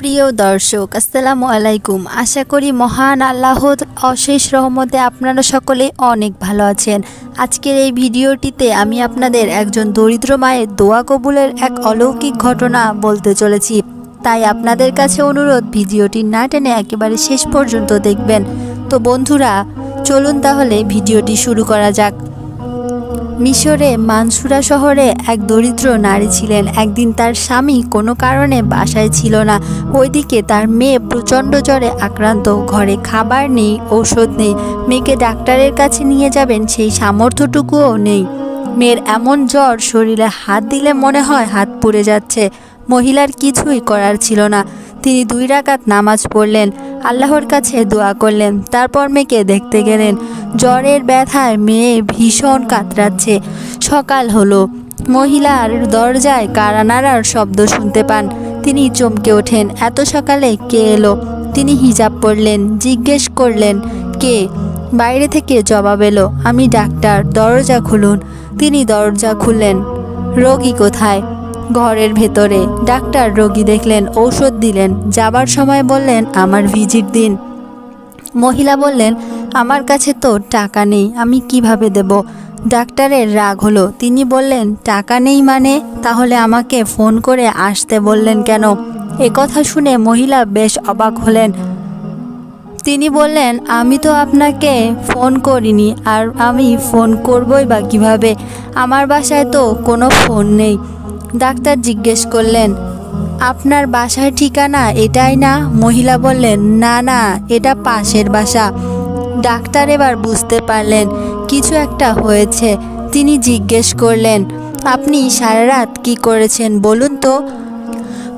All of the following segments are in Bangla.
সুপ্রিয় দর্শক, আসসালামু আলাইকুম। আশা করি মহান আল্লাহর অশেষ রহমতে আপনারা সকলে অনেক ভালো আছেন। আজকের এই ভিডিওটিতে আমি আপনাদের একজন দরিদ্র মায়ের দোয়া কবুলের এক অলৌকিক ঘটনা বলতে চলেছি। তাই আপনাদের কাছে অনুরোধ, ভিডিওটি না টেনে একেবারে শেষ পর্যন্ত দেখবেন। তো বন্ধুরা, চলুন তাহলে ভিডিওটি শুরু করা যাক। মিশরে মানসুরা শহরে এক দরিদ্র নারী ছিলেন। একদিন তার স্বামী কোনো কারণে বাসায় ছিল না। ওইদিকে তার মেয়ে প্রচণ্ড জ্বরে আক্রান্ত। ঘরে খাবার নেই, ঔষধ নেই। মেয়েকে ডাক্তারের কাছে নিয়ে যাবেন সেই সামর্থ্যটুকুও নেই। মেয়ের এমন জ্বর শরীরে হাত দিলে মনে হয় হাত পুড়ে যাচ্ছে। মহিলার কিছুই করার ছিল না। তিনি দুই রাকাত নামাজ পড়লেন, আল্লাহর কাছে দোয়া করলেন, তারপর মেয়েকে দেখতে গেলেন। জ্বরের ব্যথায় মেয়ে ভীষণ কাতরাচ্ছে। সকাল হলো। মহিলার দরজায় কারা নাড়ার শব্দ শুনতে পান। তিনি চমকে ওঠেন। এত সকালে কে এলো? তিনি হিজাব পরলেন জিজ্ঞেস করলেন, কে? বাইরে থেকে জবাব এলো, আমি ডাক্তার, দরজা খুলুন। তিনি দরজা খুললেন। রোগী কোথায়? ঘরের ভেতরে। ডাক্তার রোগী দেখলেন, ঔষধ দিলেন, যাবার সময় বললেন, আমার ভিজিট দিন। মহিলা বললেন, আমার কাছে তো টাকা নেই, আমি কীভাবে দেব? ডাক্তারের রাগ হলো, তিনি বললেন, টাকা নেই মানে? তাহলে আমাকে ফোন করে আসতে বললেন কেন? এ কথা শুনে মহিলা বেশ অবাক হলেন। তিনি বললেন, আমি তো আপনাকে ফোন করিনি, আর আমি ফোন করবই বা কীভাবে? আমার বাসায় তো কোনো ফোন নেই। ডাক্তার জিজ্ঞেস করলেন, আপনার বাসার ঠিকানা এটাই না? মহিলা বললেন, না না, এটা পাশের বাসা। ডাক্তার এবার বুঝতে পারলেন, কিছু একটা হয়েছে। তিনি জিজ্ঞেস করলেন, আপনি সারা রাত কী করেছেন বলুন তো?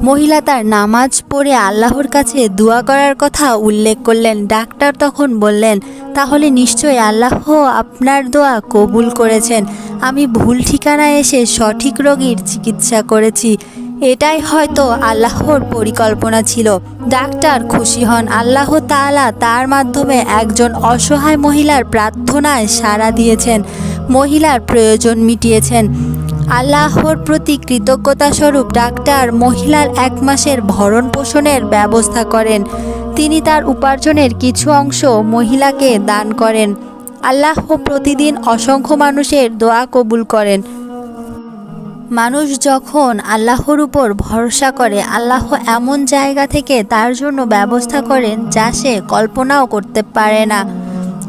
মহিলা তার নামাজ পড়ে আল্লাহর কাছে দোয়া করার কথা উল্লেখ করলেন। ডাক্তার তখন বললেন, তাহলে নিশ্চয়ই আল্লাহ আপনার দোয়া কবুল করেছেন। আমি ভুল ঠিকানায় এসে সঠিক রোগীর চিকিৎসা করেছি। এটাই হয়তো আল্লাহর পরিকল্পনা ছিল। ডাক্তার খুশি হন। আল্লাহ তাআলা তার মাধ্যমে একজন অসহায় মহিলার প্রার্থনায় সাড়া দিয়েছেন। মহিলার প্রয়োজন মিটিয়েছেন। আল্লাহর প্রতি কৃতজ্ঞতা স্বরূপ ডাক্তার মহিলার এক মাসের ভরণ পোষণের ব্যবস্থা করেন। তিনি তার উপার্জনের কিছু অংশ মহিলাকে দান করেন। আল্লাহ প্রতিদিন অসংখ্য মানুষের দোয়া কবুল করেন। মানুষ যখন আল্লাহর উপর ভরসা করে, আল্লাহ এমন জায়গা থেকে তার জন্য ব্যবস্থা করেন যা সে কল্পনাও করতে পারে না।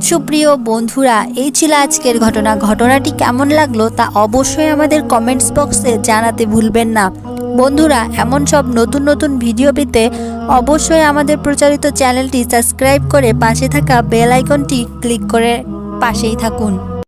সুপ্রিয় বন্ধুরা, এই ছিল আজকের ঘটনা। ঘটনাটি কেমন লাগল তা অবশ্যই আমাদের কমেন্টস বক্সে জানাতে ভুলবেন না। বন্ধুরা, এমন সব নতুন নতুন ভিডিও পেতে অবশ্যই আমাদের প্রচারিত চ্যানেলটি সাবস্ক্রাইব করে পাশে থাকা বেল আইকনটি ক্লিক করে পাশেই থাকুন।